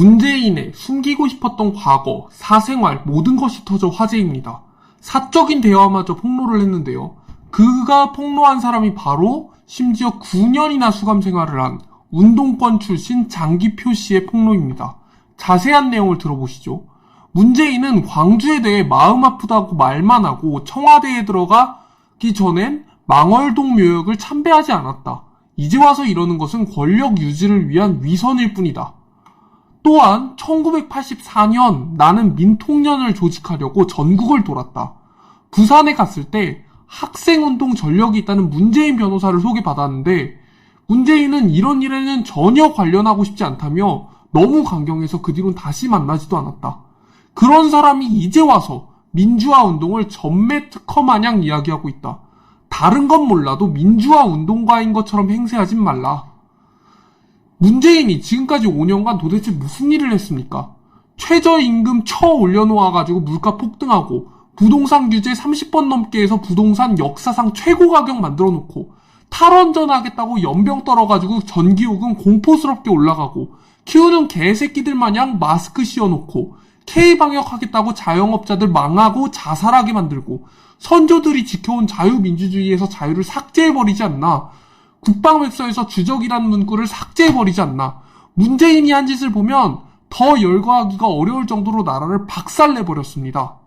문재인의 숨기고 싶었던 과거, 사생활, 모든 것이 터져 화제입니다. 사적인 대화마저 폭로를 했는데요. 그가 폭로한 사람이 바로 심지어 9년이나 수감 생활을 한 운동권 출신 장기표 씨의 폭로입니다. 자세한 내용을 들어보시죠. 문재인은 광주에 대해 마음 아프다고 말만 하고 청와대에 들어가기 전엔 망월동 묘역을 참배하지 않았다. 이제 와서 이러는 것은 권력 유지를 위한 위선일 뿐이다. 또한 1984년 나는 민통년을 조직하려고 전국을 돌았다. 부산에 갔을 때 학생운동 전력이 있다는 문재인 변호사를 소개받았는데 문재인은 이런 일에는 전혀 관련하고 싶지 않다며 너무 강경해서 그 뒤론 다시 만나지도 않았다. 그런 사람이 이제 와서 민주화 운동을 전매 특허 마냥 이야기하고 있다. 다른 건 몰라도 민주화 운동가인 것처럼 행세하진 말라. 문재인이 지금까지 5년간 도대체 무슨 일을 했습니까? 최저임금 쳐 올려놓아가지고 물가 폭등하고 부동산 규제 30번 넘게 해서 부동산 역사상 최고 가격 만들어 놓고 탈원전 하겠다고 연병 떨어가지고 전기요금 공포스럽게 올라가고 키우는 개새끼들 마냥 마스크 씌워놓고 K방역 하겠다고 자영업자들 망하고 자살하게 만들고 선조들이 지켜온 자유민주주의에서 자유를 삭제해버리지 않나 국방백서에서 주적이라는 문구를 삭제해버리지 않나 문재인이 한 짓을 보면 더 열거하기가 어려울 정도로 나라를 박살내버렸습니다.